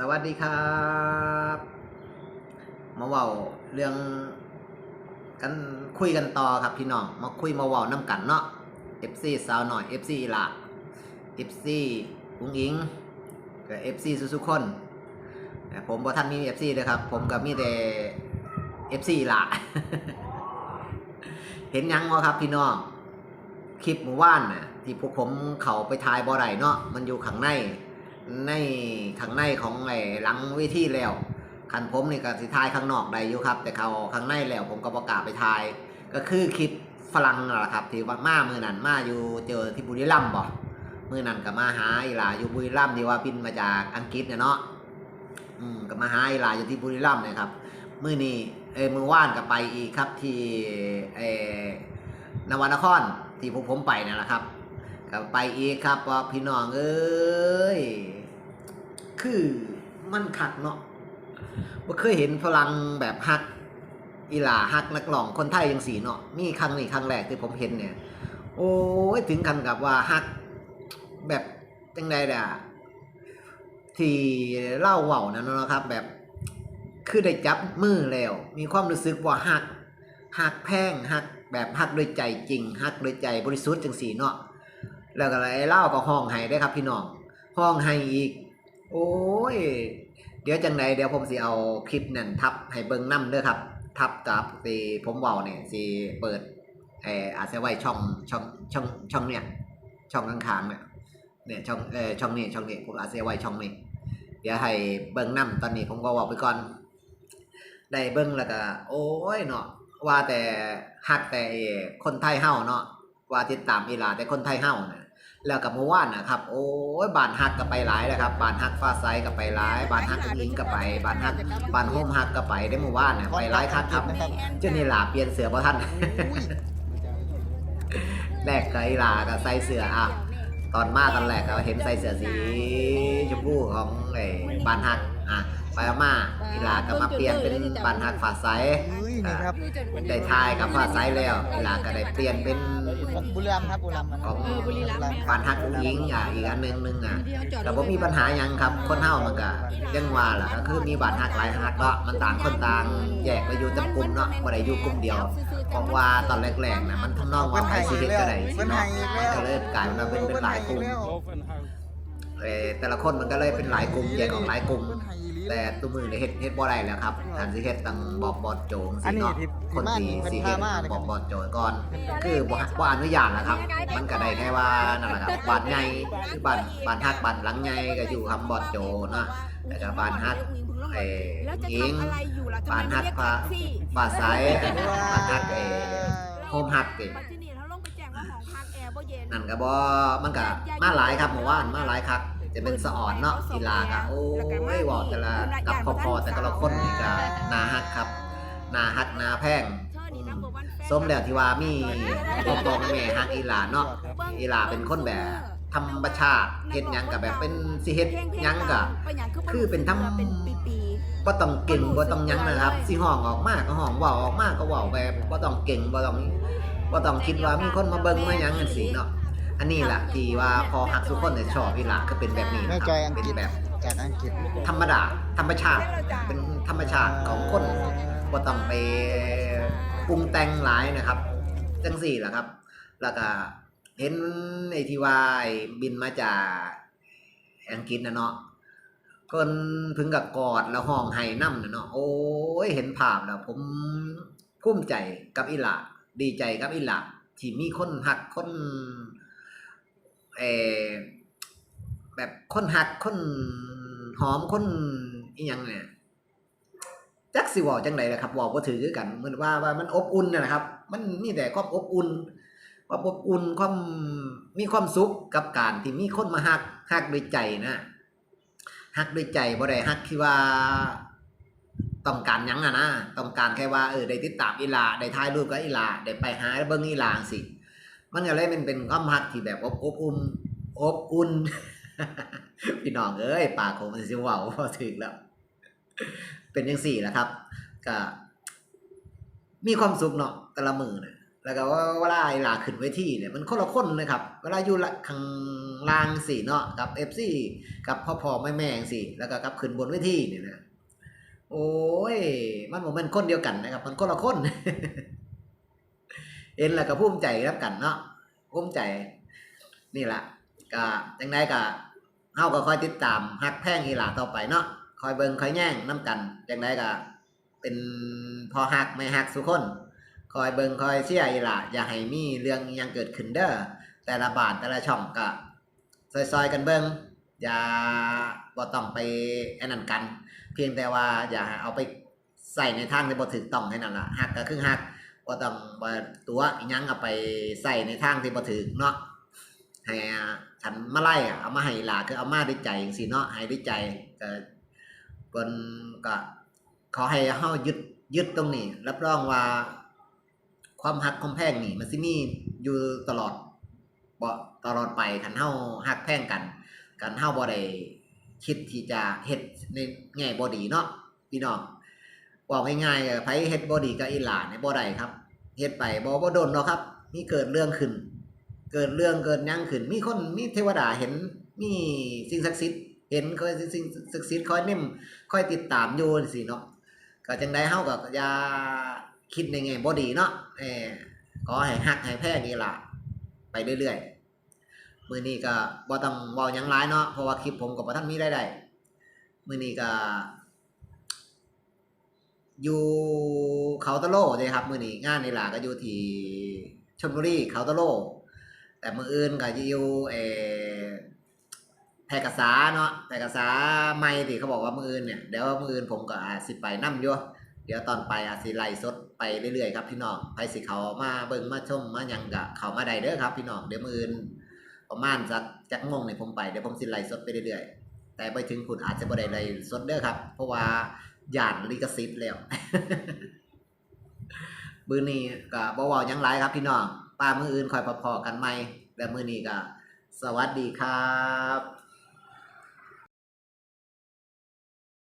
สวัสดีครับ มาเว้าเรื่องกันคุยกันต่อครับพี่น้อง มาคุยมาเว้าน้ำกันเนาะ FC สาวหน่อย FC อีหลา FC อุ้งอิงกับ FC สุสุคนแต่ผมบ่ท่านมี FC เลยครับ ผมกับมีแต่ FC อีหลาเห็นยังบ่ครับพี่น้อง คลิปเมื่อวานน่ะที่พวกผมเขาไปถ่ายบ่ได้เนาะ มันอยู่ข้างใน ในข้างในของไอ้หลังเวทีแล้วคันผมนี่ก็สิถ่ายข้างนอกได้อยู่ครับ แต่เขาข้างในแล้วผมก็ประกาศไปถ่าย ก็คือคลิปฝรั่งนั่นแหละครับที่ว่ามามือนันมาอยู่เจอที่บุรีรัมย์บ่มือนันก็มาหาอีหลาอยู่บุรีรัมย์ที่ว่าบินมาจากอังกฤษเนี่ยเนาะอืมก็มาหาอีหลาอยู่ที่บุรีรัมย์นี่ยครับมือนี้เอ้ยมือว่านก็ไปอีกครับที่เอ้นวนครที่พวกผมไปนั่นแหละครับ ก็ไปอีกครับว่าพี่น้องเอ้ย คือมันขัดเนาะบ่เคยเห็นฝรั่งแบบฮัก อีหลาฮักนักร้องคนไทยยังสีเนาะมีครั้งนี้ครั้งแรกที่ผมเห็นเนี่ย โอ้ยถึงกันกับว่าฮัก แบบจังใดด่ะที่เล่าเว้านั่นนะครับ แบบคือได้จับมือแล้ว มีความรู้สึกว่าฮักฮักแพงฮักแบบฮักด้วยใจจริงฮักด้วยใจบริสุทธิ์จังสีเนาะ แล้วก็ไอ้เล่าก็ห้องไห้ได้ครับ พี่น้องห้องไห้อีก โอ้ย เดี๋ยวจังไดเดี๋ยวผมสิเอาคลิปนั่นทับให้เบิ่งนํเด้อครับ ทับกับที่ผมเว้าเนี่ยสิเปิดเอ่อาจจะไว้ช่องช่องช่องช่องเนี่ย ช่องข้างๆเนี่ยเนี่ยช่องเอ่อช่องนี้ช่องนี้ผมอาจจะไว้ช่องนี้เดี๋ยวให้เบิ่งนํตอนนี้ผมก็ว้าไปก่อนได้เบิ่งแล้วก็ โอ้ยเนาะว่าแต่ฮักแต่คนไทยเฮาเนาะว่าติดตามอีหลาแต่คนไทยเฮานะ แล้วกับเมื่อวานนะครับ โอ้ยบานฮักก็ไปหลายแล้วครับบานฮักฟ้าไซก็ไปหลายบานฮักอิงก็ไปบานฮักบานโฮมฮักก็ไปได้เมื่อวานนะไปหลายคักครับเจ้านี่หลาเปลี่ยนเสือบ่ท่านแรกก็อีหลาก็ใส่เสื้ออะตอนมาตอนแรกก็เห็นใส่เสื้อสีชมพูของไอ้บานฮัก อะไปเอามาอีหลาก็มาเปลี่ยนเป็นบานฮักฟ้าไซเฮ้ยนี่ครับได้ทายกับฟ้าไซแล้วอีหลาก็ได้เปลี่ยนเป็นบุรีรัมย์ครับบุรีรัมย์ของเออบุรีรัมย์แม่ปานฮักผู้หญิงอะอีกอันหนึงหนึงอะที่เขาจอดแต่บ่มีปัญหาหยังครับ คนเฮามันก็ยังว่าล่ะก็คือมีบาดฮักหลายฮักเนาะมันต่างคนต่างแยกไปอยู่แต่กลุ่มเนาะบ่ได้อยู่กลุ่มเดียวเพราะว่าตอนแรกๆน่ะมันทำนองว่าใครสิเฮ็ดก็ได้สิเนาะมันก็เลยกลายเป็นว่าเป็นเป็นหลายกลุ่ม เออแต่ละคนมันก็เลยเป็นหลายกลุ่มแยกออกหลายกลุ่ม แต่ตัวมือเนี่ยเฮ็ดเฮ็ดบ่ได้แล้วครับอันสิเฮ็ดต้องบอกบอดโจงอัสินนี้เนาะที่คนที่ที่สิบ้านเฮ็ดเพิ่นพามาบอกบอดโจงก่อน คือบ่บ่อนุญาตนะครับ มันก็ได้แค่ว่านั่นแหละครับบ้านใหญ่คือบ้านบ้านฮักบ้านหลังใหญ่ก็อยู่คำบอดโจเนาะแล้วก็บ้านฮักไอ้แล้วจะอิงทำอะไรอยู่ล่ะทำไมบ้านฮักไม่เรียกฟ้าแท็กซี่ฟ้าใสบ้านฮักไอ้โฮมฮักติมาที่นี่เขาลง นนั่นก็บ่มันก็มาหลายครับเมื่อวานมาหลายครับจะเป็นสะอ่อนเนาะกีฬาก็โอ้ยเว้าแต่ละกับพอๆแต่แต่ละคนนี่ก็น่าฮักครับน่าฮักน่าแพงสมแล้วที่ว่ามีพ่อพ่อแม่ฮักอีหลาเนาะอีหลาเป็นคนแบบธรรมชาติเฮ็ดหยังก็แบบเป็นสิเฮ็ดหยังก็คือเป็นธรรมเป็นปีบ่ต้องเก่งบ่ต้องหยังนะครับ สิห้องออกมาก็ห้องเว้าออกมาก็เว้าแบบบ่ต้องเก่งบ่ต้อง บ่ต้องคิดว่ามีคนมาเบิ่งมาหยังจังซี่เนาะอันนี้ล่ะที่ว่าพอฮักทุกคนเนี่ยชอบอีหลาก็เป็นแบบนี้แม่นะคจรัอยบอังเป็นกฤษแบบ จากอังกฤษ ธรรมดา ธรรมชาติเป็นธรรมชาติของคนบ่ต้องไปปรุงแต่งหลายนะครับจังสี่แหละครับ แล้วก็เห็นไอ้ที่ว่าไอ้บินมาจากอังกฤษนะเนาะคนถึงกับกอดแล้วห้องไห้น้ำนะเนาะโอ้ยเห็นภาพแล้วผมภูมิใจกับอิหลา ดีใจกับอิหลาที่มีคนหักคนเออแบบคนหักคนหอมคนอีหยังเนี่ยจักสิว่าจังไดล่ะครับว่าบ่ถือกันเหมือนว่าว่ามันอบอุ่นนะครับ มันมีแต่ความอบอุ่นความอบอุ่นความมีความสุขกับการที่มีคนมาฮักฮักด้วยใจนะฮักด้วยใจบ่ได้ฮักที่ว่า ต้องการยังอะนะต้องการแค่ว่าเออได้ติดตามอีลาได้ถ่ายรูปกับอีลาได้ไปหาเบิ่งอีลาจังซี่มันก็เลยเป็นเป็นความฮักที่แบบอบอุ่นอบอุ่นพี่น้องเอ้ยปากผมมันสิว้าบ่ถึงแล้ว เป็นจังซี่แหละครับก็มีความสุขเนาะแต่ละมือนี่ยแล้วก็ว่าเวลาไอ้ลาขึ้นเวทีเนี่ยมันคนละคนเลยครับ เวลาอยู่ละข้างล่างสิเนาะกับ FC กับพ่อพ่อแม่แม่สิแล้วก็กับขึ้นบนเวทีเนี่ยนะ โอ้ย มันบ่แม่นคนเดียวกันนะครับ มันคนละคนเอ็นแล้วก็ภูมิใจรับกันเนาะภูมิใจ นี่แหละก็จังไดก็เฮาก็คอยติดตามฮักแพ่งอีหลาต่อไปเนาะคอยเบิงคอยแย่งนํกันจังไดก็เป็นพอฮักไม่ฮักสุคนคอยเบิงคอยเชียอีหลาอย่าให้มีเรื่องยังเกิดขึ้นเด้อแต่ละบาทแต่ละช่องก็ซอยๆกันเบิ่ง อย่าบ่ต้องไปไอ้นั่นกัน เพียงแต่ว่าอย่าเอาไปใส่ในทางที่บ่ถูกต้องให้นั่นล่ะฮักก็คือฮักบ่ต้องบ่ตัวอิหยังเอาไปใส่ในทางที่บ่ถูกเนาะให้ฉันมาไล่อะเอามาให้หลาคือเอามาด้วยใจจังซี่เนาะให้ด้วยใจก็เพิ่นก็ขอให้เฮายึดยึดตรงนี้รับรองว่า ความฮักความแพงนี่ มันสิมีอยู่ตลอดบ่ตลอดไปคันเฮาฮักแพงกัน กันเฮาบ่ได้คิดที่จะเฮ็ดในแง่บ่ดีเนาะพี่น้องบอกง่ายๆไผเฮ็ดบ่ดีกับอีหลาเนี่ยบ่ได้ครับเฮ็ดไปบ่บ่โดนเนาะครับ มีเกิดเรื่องขึ้น เกิดเรื่องเกิดยังขึ้น มีคนมีเทวดาเห็นมีสิ่งศักดิ์สิทธิ์เห็นคอยสิ่งศักดิ์สิทธิ์คอยนิ่มคอยติดตามอยู่สิเนาะก็จังได้เฮาก็อย่าคิดในแง่บ่ดีเนาะเออขอให้ฮักให้แพ้นี่ล่ะไปเรื่อยๆ มือนี้ก็บ่ต้องเว้าหยังหลายเนาะเพราะว่าคลิปผมก็บ่ทันมีได้ได้มือนี้ก็อยู่เขาตะโลเลยครับ มือนี้งานในี่ล่ะก็อยู่ที่ชลบุรีเขาตะโล แต่มืออื่นก็จะอยู่เอแพรกษาเนาะแพรกษาไม่ที่เขาบอกว่ามืออื่นเนี่ยเดี๋ยวมืออื่นผมก็อาจสิไปนํอยู่เดี๋ยวตอนไปอาจสิไล่สดไปเรื่อยๆครับพี่น้องไปสิเขามาเบิ่งมาชมมายังก็เขามาได้เด้อครับพี่น้องเดี๋ยวมืออื่น ประมาณสักจักโมงในผมไปเดี๋ยวผมสิไล่สดไปเรื่อยๆ แต่ไปถึงคุณอาจจะบ่ได้ไล่สดเด้อครับ เพราะว่าหย่านลิขสิทธิ์แล้วมือนี้ก็บ่าวยังไลครับพี่น้องป้ามืออื่นคอยพอๆกันไหมและมือนี้ก็สวัสดีครับ